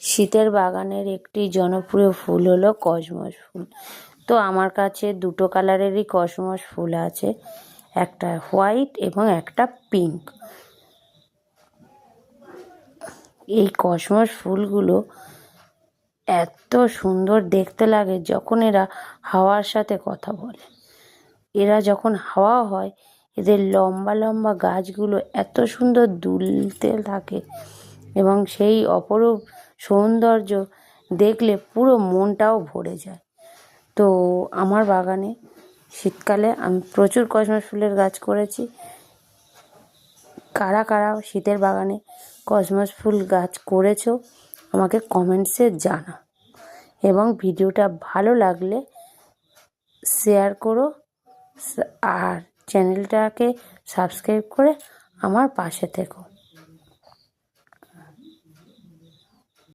শীতের বাগানের একটি জনপ্রিয় ফুল হলো কসমস ফুল। তো আমার কাছে দুটো কালারেরই কসমস ফুল আছে, একটা হোয়াইট এবং একটা পিঙ্ক। এই কসমস ফুলগুলো এত সুন্দর দেখতে লাগে যখন এরা হাওয়ার সাথে কথা বলে। এরা যখন হাওয়া হয়, এদের লম্বা লম্বা গাছগুলো এত সুন্দর দুলতে থাকে এবং সেই অপরূপ সৌন্দর্য দেখলে পুরো মনটাও ভরে যায়। তো আমার বাগানে শীতকালে আমি প্রচুর কসমস ফুলের গাছ করেছি। কারা কারা শীতের বাগানে কসমস ফুল গাছ করেছ আমাকে কমেন্টসে জানা এবং ভিডিওটা ভালো লাগলে শেয়ার করো। আর চ্যানেলটাকে সাবস্ক্রাইব করে আমার পাশে থেকো।